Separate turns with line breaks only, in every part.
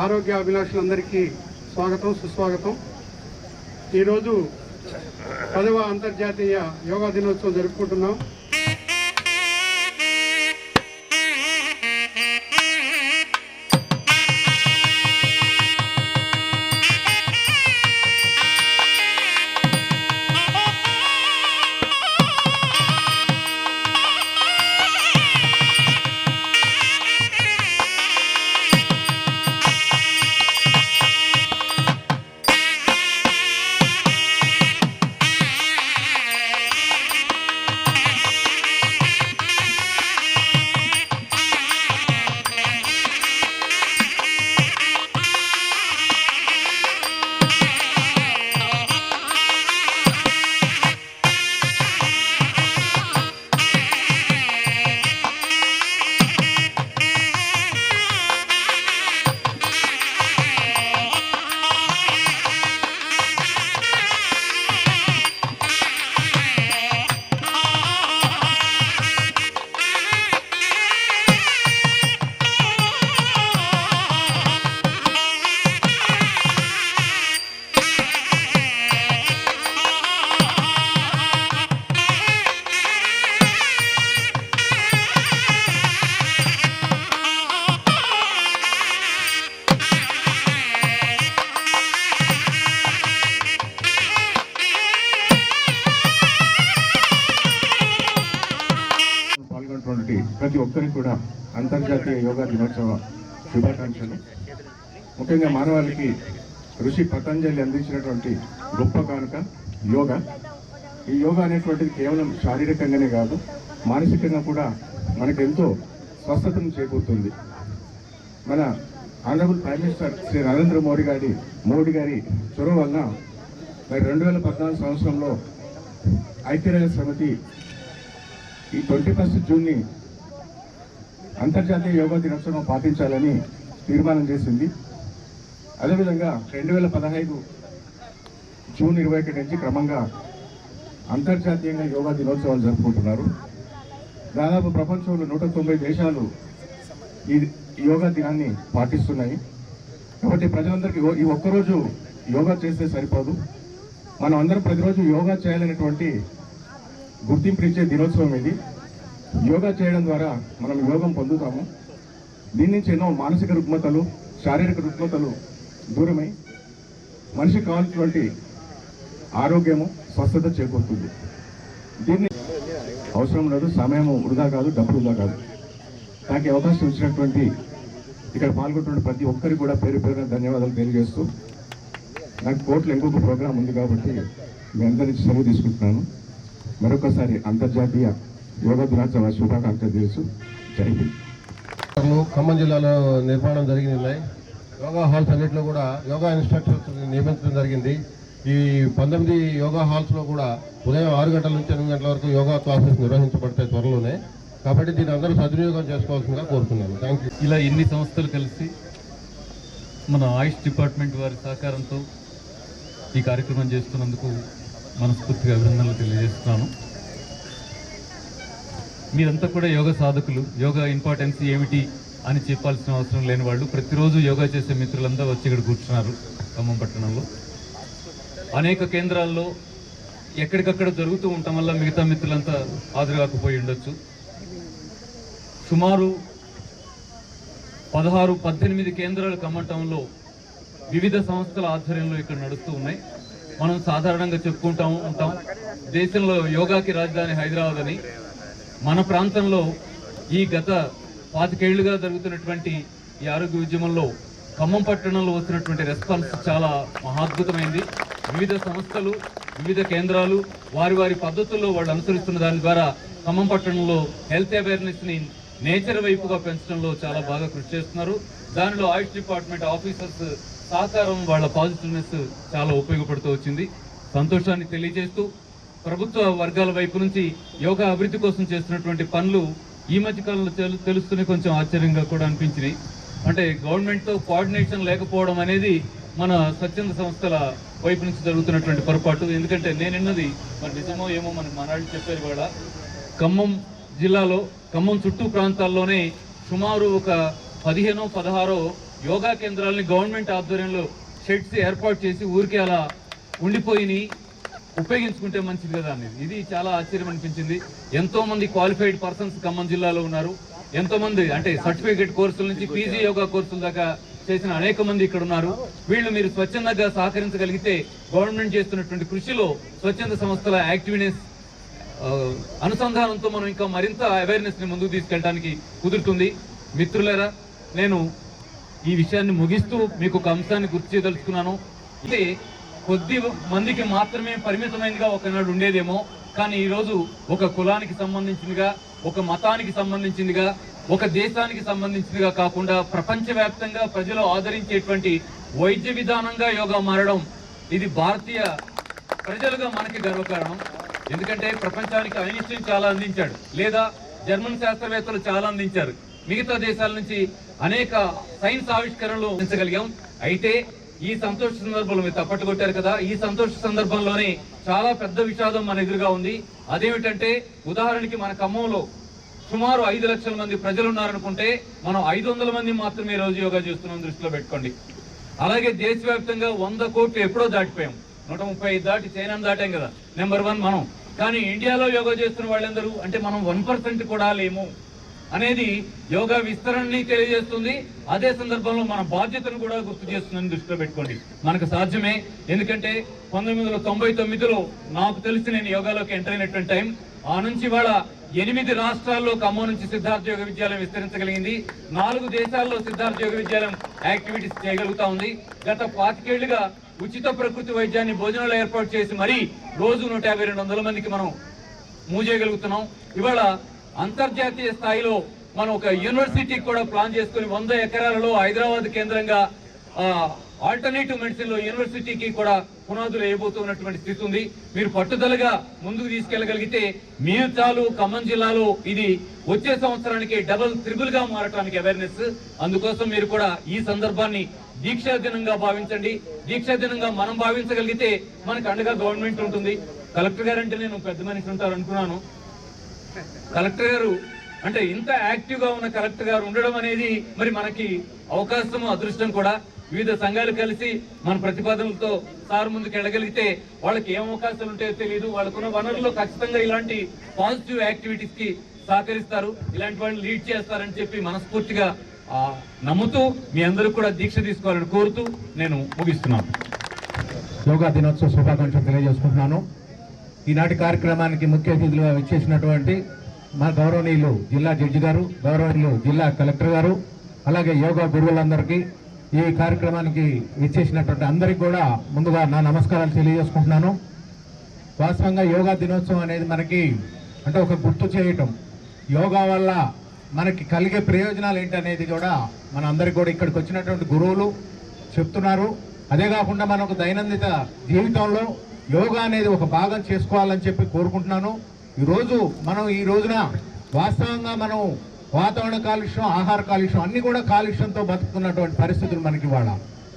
ఆరోగ్య అభిలాషులందరికీ స్వాగతం సుస్వాగతం. ఈరోజు పదవ అంతర్జాతీయ యోగా దినోత్సవం జరుపుకుంటున్నాం.
ప్రతి ఒక్కరికి కూడా అంతర్జాతీయ యోగా దినోత్సవ శుభాకాంక్షలు. ముఖ్యంగా మానవాళికి ఋషి పతంజలి అందించినటువంటి గొప్ప కానుక యోగా. ఈ యోగా అనేటువంటిది కేవలం శారీరకంగానే కాదు మానసికంగా కూడా మనకెంతో స్వస్థతను చేకూరుతుంది. మన honourable prime minister Shri Narendra Modi గారి మోడీ గారి చొరవ వలన మరి రెండు వేల పద్నాలుగు సంవత్సరంలో ఐక్యరాజ్య సమితి ఈ ట్వంటీ ఫస్ట్ జూన్ని అంతర్జాతీయ యోగా దినోత్సవం పాటించాలని తీర్మానం చేసింది. అదేవిధంగా రెండు వేల పదహైదు జూన్ ఇరవై ఒకటి నుంచి క్రమంగా అంతర్జాతీయంగా యోగా దినోత్సవాలు జరుపుకుంటున్నారు. దాదాపు ప్రపంచంలో నూట తొంభై దేశాలు ఈ ఈ యోగా దినాన్ని పాటిస్తున్నాయి. కాబట్టి ప్రజలందరికీ ఈ ఒక్కరోజు యోగా చేస్తే సరిపోదు. మనం అందరం ప్రతిరోజు యోగా చేయాలనేటువంటి గుర్తింపునిచ్చే దినోత్సవం ఇది. యోగా చేయడం ద్వారా మనం యోగం పొందుతాము. దీని నుంచి ఎన్నో మానసిక రుగ్మతలు శారీరక రుగ్మతలు దూరమై మనిషికి కావాల్సినటువంటి ఆరోగ్యము స్వస్థత చేకూరుతుంది. దీన్ని అవసరం లేదు సమయము వృధా కాదు డబ్బు వృధా కాదు. నాకు అవకాశం ఇచ్చినటువంటి ఇక్కడ పాల్గొంటున్న ప్రతి ఒక్కరికి కూడా పేరు పేరున ధన్యవాదాలు తెలియజేస్తూ నాకు కోర్టులో ఇంకొక ప్రోగ్రాం ఉంది కాబట్టి మీ అందరి నుంచి సెలవు తీసుకుంటున్నాను. మరొకసారి అంతర్జాతీయ యోగా దినోత్సవ శుభాకాంక్షలు తెలుసు. జై హింద్.
లు ఖమ్మం జిల్లాలో నిర్మాణం జరిగి ఉన్నాయి యోగా హాల్స్ అన్నింటిలో కూడా యోగా ఇన్స్ట్రక్టర్స్ నియమించడం జరిగింది. ఈ పంతొమ్మిది యోగా హాల్స్లో కూడా ఉదయం ఆరు గంటల నుంచి ఎనిమిది గంటల వరకు యోగా క్లాసెస్ నిర్వహించబడతాయి త్వరలోనే. కాబట్టి దీని అందరూ సద్వినియోగం చేసుకోవాల్సిందిగా కోరుతున్నాను. థ్యాంక్ యూ
ఇలా ఎన్ని సంస్థలు కలిసి మన ఆయుష్ డిపార్ట్మెంట్ వారి సహకారంతో ఈ కార్యక్రమం చేస్తున్నందుకు మనస్ఫూర్తిగా అభినందనలు తెలియజేస్తున్నాను. మీరంతా కూడా యోగా సాధకులు యోగా ఇంపార్టెన్స్ ఏమిటి అని చెప్పాల్సిన అవసరం లేని వాళ్ళు ప్రతిరోజు యోగా చేసే మిత్రులందరూ వచ్చి ఇక్కడ కూర్చున్నారు ఖమ్మం పట్టణంలో. అనేక కేంద్రాల్లో ఎక్కడికక్కడ జరుగుతూ ఉండటం వల్ల మిగతా మిత్రులంతా హాజరు కాకపోయి ఉండొచ్చు. సుమారు పదహారు పద్దెనిమిది కేంద్రాలు కమ్మటంలో వివిధ సంస్థల ఆధ్వర్యంలో ఇక్కడ నడుస్తూ ఉన్నాయి. మనం సాధారణంగా చెప్పుకుంటాం ఉంటాం దేశంలో యోగాకి రాజధాని హైదరాబాద్ అని. మన ప్రాంతంలో ఈ గత పాతికేళ్ళుగా జరుగుతున్నటువంటి ఈ ఆరోగ్య ఉద్యమంలో ఖమ్మం పట్టణంలో వస్తున్నటువంటి రెస్పాన్స్ చాలా మహాద్భుతమైంది. వివిధ సంస్థలు వివిధ కేంద్రాలు వారి వారి పద్ధతుల్లో వాళ్ళు అనుసరిస్తున్న దాని ద్వారా ఖమ్మం పట్టణంలో హెల్త్ అవేర్నెస్ని నేచర్ వైపుగా పెంచడంలో చాలా బాగా కృషి చేస్తున్నారు. దానిలో ఆయుష్ డిపార్ట్మెంట్ ఆఫీసర్స్ సహకారం వాళ్ళ పాజిటివ్నెస్ చాలా ఉపయోగపడుతూ వచ్చింది. సంతోషాన్ని తెలియజేస్తూ ప్రభుత్వ వర్గాల వైపు నుంచి యోగా అభివృద్ధి కోసం చేస్తున్నటువంటి పనులు ఈ మధ్య కాలంలో తెలు- తెలుస్తూనే కొంచెం ఆశ్చర్యంగా కూడా అనిపించినాయి. అంటే గవర్నమెంట్తో కోఆర్డినేషన్ లేకపోవడం అనేది మన స్వచ్ఛంద సంస్థల వైపు నుంచి జరుగుతున్నటువంటి పొరపాటు. ఎందుకంటే నేనున్నది మరి నిజమో ఏమో మన మనాడు చెప్పారు కూడా ఖమ్మం జిల్లాలో ఖమ్మం చుట్టూ ప్రాంతాల్లోనే సుమారు ఒక పదిహేనో పదహారో యోగా కేంద్రాలని గవర్నమెంట్ ఆధ్వర్యంలో షెడ్స్ ఏర్పాటు చేసి ఊరికే అలా ఉండిపోయినాయి. ఉపయోగించుకుంటే మంచిది కదా అనేది. ఇది చాలా ఆశ్చర్యం అనిపించింది. ఎంతో మంది క్వాలిఫైడ్ పర్సన్స్ ఖమ్మం జిల్లాలో ఉన్నారు. ఎంతో మంది అంటే సర్టిఫికేట్ కోర్సుల నుంచి పీజీ యోగా కోర్సుల దాకా చేసిన అనేక మంది ఇక్కడ ఉన్నారు. వీళ్ళు మీరు స్వచ్ఛందంగా సహకరించగలిగితే గవర్నమెంట్ చేస్తున్నటువంటి కృషిలో స్వచ్ఛంద సంస్థల యాక్టివ్నెస్ అనుసంధానంతో మనం ఇంకా మరింత అవేర్నెస్ని ముందుకు తీసుకెళ్ళడానికి కుదురుతుంది. మిత్రులరా నేను ఈ విషయాన్ని ముగిస్తూ మీకు ఒక అంశాన్ని గుర్తు చేయదలుచుకున్నాను. ఇది కొద్ది మందికి మాత్రమే పరిమితమైనదిగా ఒకనాడు ఉండేదేమో కానీ ఈరోజు ఒక కులానికి సంబంధించిందిగా ఒక మతానికి సంబంధించిందిగా ఒక దేశానికి సంబంధించిందిగా కాకుండా ప్రపంచవ్యాప్తంగా ప్రజలు ఆదరించేటువంటి వైద్య విధానంగా యోగా మారడం ఇది భారతీయ ప్రజలుగా మనకి గర్వకారణం. ఎందుకంటే ప్రపంచానికి ఐన్స్టీన్ చాలా అందించాడు లేదా జర్మన్ శాస్త్రవేత్తలు చాలా అందించారు. మిగతా దేశాల నుంచి అనేక సైన్స్ ఆవిష్కరణలు అందించగలిగాం. అయితే ఈ సంతోష సందర్భంలో మీరు తప్పట్టు కొట్టారు కదా. ఈ సంతోష సందర్భంలోనే చాలా పెద్ద విషాదం మన ఎదురుగా ఉంది. అదేమిటంటే ఉదాహరణకి మన ఖమ్మంలో సుమారు ఐదు లక్షల మంది ప్రజలు ఉన్నారనుకుంటే మనం ఐదు వందల మంది మాత్రమే రోజు యోగా చేస్తున్నాం దృష్టిలో పెట్టుకోండి. అలాగే దేశవ్యాప్తంగా వంద కోట్లు ఎప్పుడో దాటిపోయాం. నూట ముప్పై ఐదు దాటి చైనా దాటాం కదా. నెంబర్ వన్ మనం. కానీ ఇండియాలో యోగా చేస్తున్న వాళ్ళందరూ అంటే మనం వన్ పర్సెంట్ కూడా లేము. అనేది యోగా విస్తరణని తెలియజేస్తుంది. అదే సందర్భంలో మన బాధ్యతను కూడా గుర్తు చేస్తుందని దృష్టిలో పెట్టుకోండి. మనకు సాధ్యమే. ఎందుకంటే పంతొమ్మిది వందల తొంభై తొమ్మిదిలో నాకు తెలిసి నేను యోగాలోకి ఎంటర్ అయినటువంటి టైం ఆ నుంచి ఇవాళ ఎనిమిది రాష్ట్రాల్లో ఖమ్మం నుంచి సిద్ధార్థ యోగ విద్యాలయం విస్తరించగలిగింది. నాలుగు దేశాల్లో సిద్ధార్థ యోగ విద్యాలయం యాక్టివిటీస్ చేయగలుగుతా ఉంది. గత పాతికేళ్ళుగా ఉచిత ప్రకృతి వైద్యాన్ని భోజనాలు ఏర్పాటు చేసి మరీ రోజు నూట యాభై రెండు వందల మందికి మనం మూజేయగలుగుతున్నాం ఇవాళ అంతర్జాతీయ స్థాయిలో మనం ఒక యూనివర్సిటీ కూడా ప్లాన్ చేసుకుని వంద ఎకరాలలో హైదరాబాద్ కేంద్రంగా ఆల్టర్నేటివ్ మెడిసిన్లో యూనివర్సిటీకి కూడా పునాదులు వేయబోతున్నటువంటి స్థితి ఉంది. మీరు పట్టుదలగా ముందుకు తీసుకెళ్ళగలిగితే మీరు చాలు ఖమ్మం జిల్లాలో ఇది వచ్చే సంవత్సరానికి డబుల్ త్రిబుల్గా మారటానికి అవేర్నెస్ అందుకోసం మీరు కూడా ఈ సందర్భాన్ని దీక్షా దినంగా భావించండి. దీక్షా దినంగా మనం భావించగలిగితే మనకు అండగా గవర్నమెంట్ ఉంటుంది. కలెక్టర్ గారంటే నేను పెద్ద మనిషి ఉంటారు అనుకున్నాను కలెక్టర్ గారు అంటే ఇంత యాక్టివ్గా ఉన్న కలెక్టర్ గారు ఉండడం అనేది మరి మనకి అవకాశం అదృష్టం కూడా. వివిధ సంఘాలు కలిసి మన ప్రతిపాదనలతో సార్ ముందుకు వెళ్ళగలిగితే వాళ్ళకి ఏం అవకాశాలు ఉంటాయో తెలియదు వాళ్ళకున్న వనరుల్లో ఖచ్చితంగా ఇలాంటి పాజిటివ్ యాక్టివిటీస్కి సహకరిస్తారు. ఇలాంటి వాళ్ళని లీడ్ చేస్తారని చెప్పి మనస్ఫూర్తిగా నమ్ముతూ మీ అందరూ కూడా దీక్ష తీసుకోవాలని కోరుతూ నేను ముగిస్తున్నాను.
యోగా దినోత్సవ శుభాకాంక్షలు తెలియజేసుకుంటున్నాను. ఈనాటి కార్యక్రమానికి ముఖ్య అతిథులుగా వచ్చేసినటువంటి మా గౌరవనీయులు జిల్లా జడ్జి గారు గౌరవనీయులు జిల్లా కలెక్టర్ గారు అలాగే యోగా గురువులందరికీ ఈ కార్యక్రమానికి ఇచ్చేసినటువంటి అందరికీ కూడా ముందుగా నా నమస్కారాలు తెలియజేసుకుంటున్నాను. వాస్తవంగా యోగా దినోత్సవం అనేది మనకి అంటే ఒక గుర్తు చేయటం. యోగా వల్ల మనకి కలిగే ప్రయోజనాలు ఏంటనేది కూడా మన అందరికి కూడా ఇక్కడికి వచ్చినటువంటి గురువులు చెప్తున్నారు. అదే కాకుండా మన ఒక దైనందిన జీవితంలో యోగా అనేది ఒక భాగం చేసుకోవాలని చెప్పి కోరుకుంటున్నాను. ఈరోజు మనం ఈ రోజున వాస్తవంగా మనం వాతావరణ కాలుష్యం ఆహార కాలుష్యం అన్ని కూడా కాలుష్యంతో బతుకుతున్నటువంటి పరిస్థితులు మనకి ఇవాళ.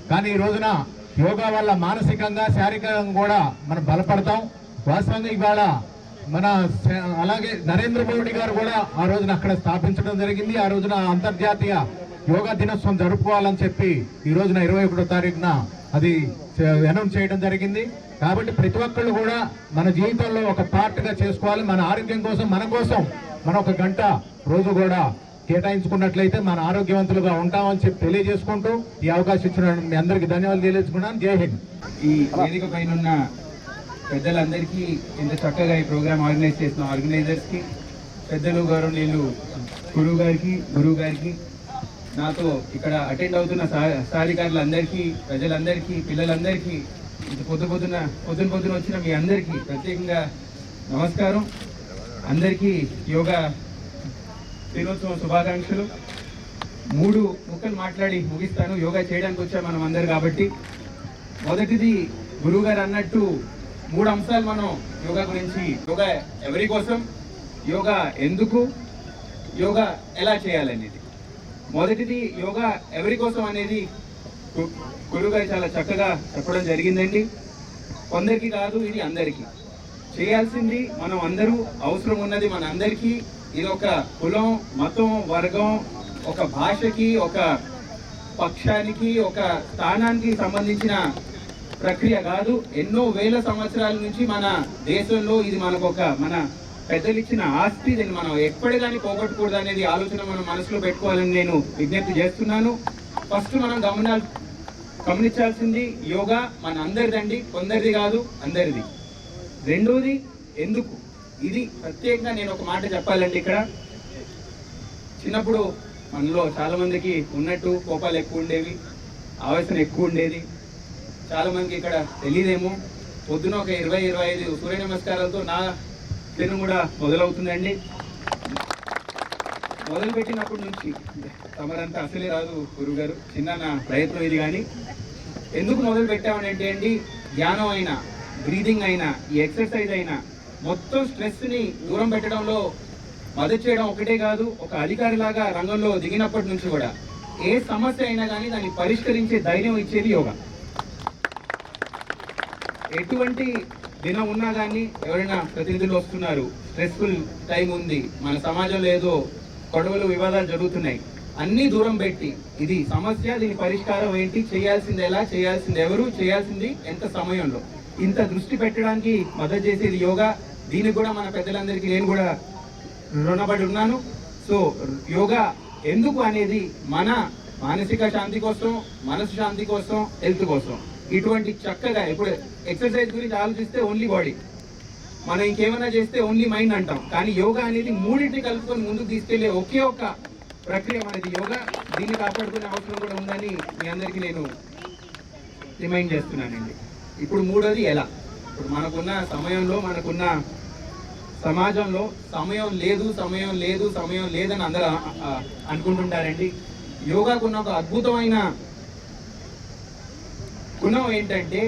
కానీ ఈ రోజున యోగా వల్ల మానసికంగా శారీరకంగా కూడా మనం బలపడతాం. వాస్తవంగా ఇవాళ మన అలాగే నరేంద్ర మోడీ గారు కూడా ఆ రోజున అక్కడ స్థాపించడం జరిగింది. ఆ రోజున అంతర్జాతీయ యోగా దినోత్సవం జరుపుకోవాలని చెప్పి ఈ రోజున ఇరవై ఒకటో తారీఖున అది అనౌన్స్ చేయడం జరిగింది. కాబట్టి ప్రతి ఒక్కళ్ళు కూడా మన జీవితంలో ఒక పార్ట్గా చేసుకోవాలి. మన ఆరోగ్యం కోసం మన కోసం మన ఒక గంట రోజు కూడా కేటాయించుకున్నట్లయితే మన ఆరోగ్యవంతులుగా ఉంటామని చెప్పి తెలియజేసుకుంటూ ఈ అవకాశం ఇచ్చిన మీ అందరికీ ధన్యవాదాలు తెలియజేసుకున్నాను జై హింద్.
ఈ వేదిక పైన ఉన్న పెద్దలందరికీ ఇంత చక్కగా ఈ ప్రోగ్రామ్ ఆర్గనైజ్ చేసిన ఆర్గనైజర్స్కి పెద్దలు గౌరవనీయులు గురువు గారికి గురువు గారికి నాతో ఇక్కడ అటెండ్ అవుతున్న సా- సాధికారులందరికీ ప్రజలందరికీ పిల్లలందరికీ ఇంత పొద్దు పొద్దున పొద్దున పొద్దున వచ్చిన మీ అందరికీ ప్రత్యేకంగా నమస్కారం. అందరికీ యోగా దినోత్సవం శుభాకాంక్షలు. మూడు ముక్కలు మాట్లాడి ముగిస్తాను. యోగా చేయడానికి వచ్చాం మనం అందరు కాబట్టి. మొదటిది గురువు గారు అన్నట్టు మూడు అంశాలు మనం యోగా గురించి. యోగా ఎవరి కోసం? యోగా ఎందుకు? యోగా ఎలా చేయాలనేది. మొదటిది యోగా ఎవరి కోసం అనేది గురుగారు చాలా చక్కగా చెప్పడం జరిగిందండి. కొందరికి కాదు ఇది అందరికీ. చేయాల్సింది మనం అందరూ అవసరం ఉన్నది మన అందరికీ ఇది ఒక కులం మతం వర్గం ఒక భాషకి ఒక పక్షానికి ఒక స్థానానికి సంబంధించిన ప్రక్రియ కాదు. ఎన్నో వేల సంవత్సరాల నుంచి మన దేశంలో ఇది మనకు ఒక మన పెద్దలు ఇచ్చిన ఆస్తి దీన్ని మనం ఎప్పటి దాన్ని పోగొట్టకూడదు అనేది ఆలోచన మనం మనసులో పెట్టుకోవాలని నేను విజ్ఞప్తి చేస్తున్నాను. ఫస్ట్ మనం గమనాలి గమనించాల్సింది యోగా మన అందరిదండి కొందరిది కాదు అందరిది. రెండోది ఎందుకు? ఇది ప్రత్యేకంగా నేను ఒక మాట చెప్పాలండి ఇక్కడ. చిన్నప్పుడు మనలో చాలామందికి ఉన్నట్టు కోపాలు ఎక్కువ ఉండేవి ఆవేశం ఎక్కువ ఉండేది. చాలామందికి ఇక్కడ తెలియదేమో పొద్దున ఒక ఇరవై ఇరవై ఐదు సూర్య నమస్కారాలతో నా దినం కూడా మొదలవుతుందండి. మొదలు పెట్టినప్పటి నుంచి తమరంతా అసలే రాదు గురుగారు. చిన్న నా ప్రయత్నం ఇది కానీ. ఎందుకు మొదలు పెట్టామని అంటే అండి ధ్యానం అయినా బ్రీదింగ్ అయినా ఈ ఎక్సర్సైజ్ అయినా మొత్తం స్ట్రెస్ని దూరం పెట్టడంలో మద్దతు చేయడం ఒకటే కాదు ఒక అధికారిలాగా రంగంలో దిగినప్పటి నుంచి కూడా ఏ సమస్య అయినా కానీ దాన్ని పరిష్కరించే ధైర్యం ఇచ్చేది యోగా. ఎటువంటి దినం ఉన్నా కానీ ఎవరైనా ప్రతినిధులు వస్తున్నారు. స్ట్రెస్ఫుల్ టైం ఉంది. మన సమాజంలో ఏదో గొడవలు వివాదాలు జరుగుతున్నాయి. అన్నీ దూరం పెట్టి ఇది సమస్య దీని పరిష్కారం ఏంటి చేయాల్సింది ఎలా చేయాల్సింది ఎవరు చేయాల్సింది ఎంత సమయంలో? ఇంత దృష్టి పెట్టడానికి మద్దతు చేసేది యోగా. దీనికి కూడా మన పెద్దలందరికీ నేను కూడా రుణపడి ఉన్నాను. సో యోగా ఎందుకు అనేది మన మానసిక శాంతి కోసం మనసు శాంతి కోసం హెల్త్ కోసం. ఇటువంటి చక్కగా ఇప్పుడు ఎక్సర్సైజ్ గురించి ఆలోచిస్తే ఓన్లీ బాడీ మనం ఇంకేమైనా చేస్తే ఓన్లీ మైండ్ అంటాం. కానీ యోగా అనేది మూడింటిని కలుపుకొని ముందుకు తీసుకెళ్ళే ఒకే ఒక్క ప్రక్రియ మనది. యోగా దీన్ని కాపాడుకునే అవసరం కూడా ఉందని మీ అందరికీ నేను రిమైండ్ చేస్తున్నానండి. ఇప్పుడు మూడోది ఎలా? ఇప్పుడు మనకున్న సమయంలో మనకున్న సమాజంలో సమయం లేదు సమయం లేదు సమయం లేదని అందరూ అనుకుంటుంటారండి. యోగాకున్న ఒక అద్భుతమైన గుణం ఏంటంటే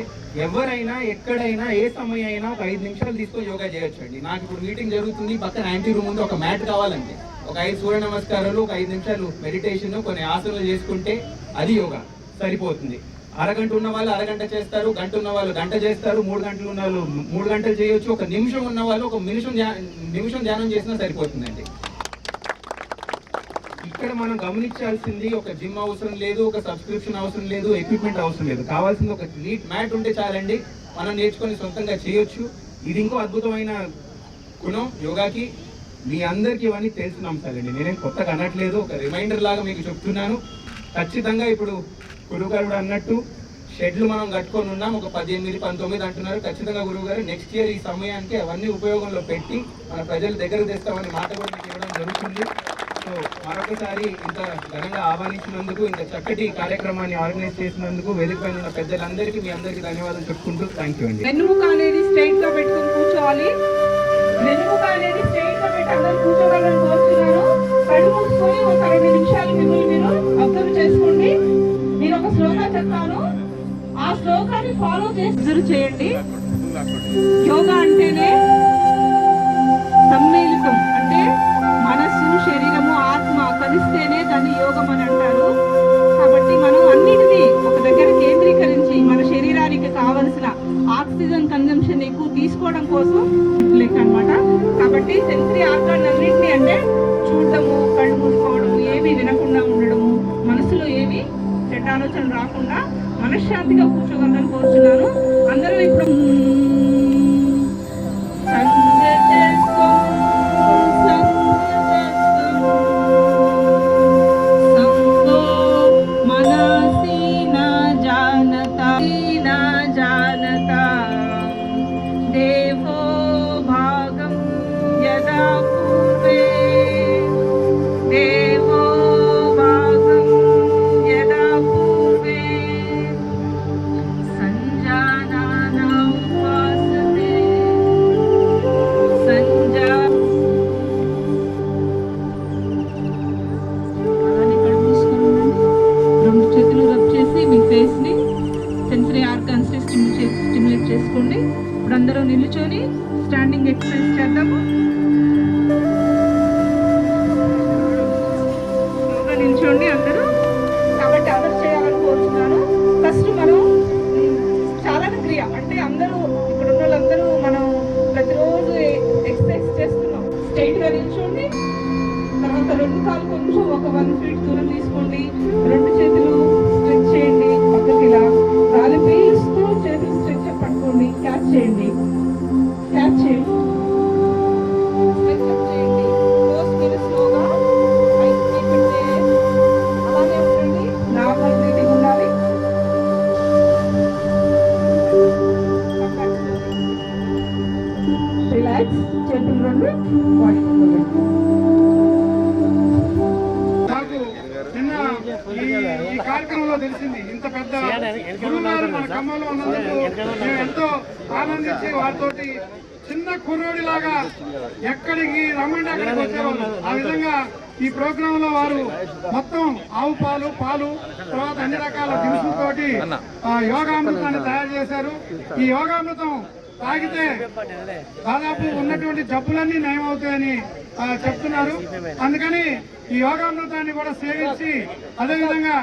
ఎవరైనా ఎక్కడైనా ఏ సమయం అయినా ఒక ఐదు నిమిషాలు తీసుకొని యోగా చేయొచ్చు అండి నాకు ఇప్పుడు మీటింగ్ జరుగుతుంది పక్కన యాంటీ రూమ్ ఉంది ఒక మ్యాట్ కావాలంటే ఒక ఐదు సూర్య నమస్కారాలు ఒక ఐదు నిమిషాలు మెడిటేషన్ కొన్ని ఆసనాలు చేసుకుంటే అది యోగా. సరిపోతుంది. అరగంట ఉన్న వాళ్ళు అరగంట చేస్తారు గంట ఉన్న వాళ్ళు గంట చేస్తారు మూడు గంటలు ఉన్న వాళ్ళు మూడు గంటలు చేయొచ్చు ఒక నిమిషం ఉన్న వాళ్ళు ఒక నిమిషం నిమిషం ధ్యానం చేసినా సరిపోతుందండి. ఇక్కడ మనం గమనించాల్సింది ఒక జిమ్ అవసరం లేదు ఒక సబ్స్క్రిప్షన్ అవసరం లేదు ఎక్విప్మెంట్ అవసరం లేదు. కావాల్సింది ఒక నీట్ మ్యాట్ ఉంటే చాలండి. మనం నేర్చుకొని సొంతంగా చేయొచ్చు. ఇది ఇంకో అద్భుతమైన గుణం యోగాకి. మీ అందరికీ ఇవన్నీ తెలిసిన అంశాలండి. నేనేం కొత్తగా అనట్లేదు ఒక రిమైండర్ లాగా మీకు చెప్తున్నాను. ఖచ్చితంగా ఇప్పుడు గురువుగారు కూడా అన్నట్టు షెడ్లు మనం కట్టుకొని ఉన్నాం. ఒక పద్దెనిమిది పంతొమ్మిది అంటున్నారు. ఖచ్చితంగా గురువు గారు నెక్స్ట్ ఇయర్ ఈ సమయానికి అవన్నీ ఉపయోగంలో పెట్టి మన ప్రజల దగ్గరకు తెస్తామని మాట కూడా మీకు ఇవ్వడం జరుగుతుంది. సో మరొకసారి ఇంత ఘనంగా ఆహ్వానించినందుకు ఇంత చక్కటి కార్యక్రమాన్ని ఆర్గనైజ్ చేసినందుకు వేదిక పైన ఉన్న పెద్దలందరికీ మీ అందరికీ ధన్యవాదాలు చెప్పుకుంటూ థ్యాంక్ యూ అండి.
వెన్నుముక అనేది స్ట్రైట్గా పెట్టుకుని కూర్చోవాలి. వెన్నుముక అనేది స్ట్రైట్గా పెట్టి అందరూ కూర్చోవాలని కోరుతున్నాను. కళ్ళు మూసుకొని ఒక రెండు నిమిషాలు మిమ్మల్ని మీరు అబ్జర్వ్ చేసుకోండి. నేను ఒక శ్లోకం చెప్తాను. ఆ శ్లోకాన్ని ఫాలో చేసి చేయండి. యోగా అంటేనే సమ్మె ఎక్సర్సైజ్
దినుసులతోటి ఆ, యోగామృతాన్ని తయారు చేశారు. ఈ యోగామృతం తాగితే దాదాపు ఉన్నటువంటి జబ్బులన్నీ నయమవుతాయని ఆ, చెప్తున్నారు. అందుకని ఈ యోగామృతాన్ని కూడా సేవించి అదేవిధంగా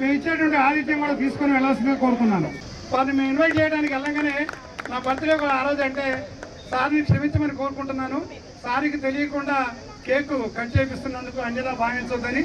మేము ఇచ్చేటువంటి ఆతిథ్యం కూడా తీసుకొని వెళ్ళాల్సిందిగా కోరుతున్నాను. వారిని మేము ఇన్వైట్ చేయడానికి వెళ్ళగానే నా బర్త్డే కూడా ఆ రోజు అంటే సార్ని క్షమించమని కోరుకుంటున్నాను. సార్కి తెలియకుండా కేక్ కట్ చేపిస్తున్నందుకు అంజనా భావించొద్దని.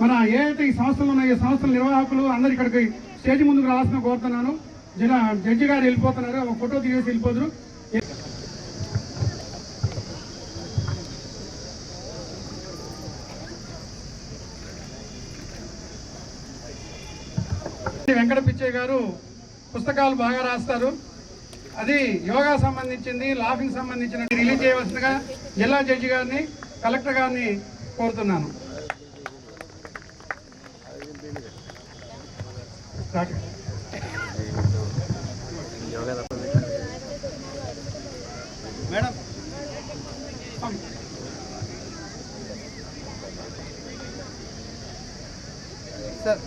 మన ఏ అయితే ఈ సంస్థలు ఉన్నాయో సంస్థల నిర్వాహకులు అందరు ఇక్కడికి స్టేజ్ ముందుకు రావాల్సిన కోరుతున్నాను. జిల్లా జడ్జి గారు వెళ్ళిపోతున్నారు ఒక ఫోటో తీసేసి వెళ్ళిపోతున్నారు వెంకట పిచ్చయ్య గారు పుస్తకాలు బాగా రాస్తారు. అది యోగా సంబంధించింది లాఫింగ్ సంబంధించిన రిలీజ్ చేయవలసిందిగా జిల్లా జడ్జి గారిని కలెక్టర్ గారిని కోరుతున్నాను.
మేడం. సార్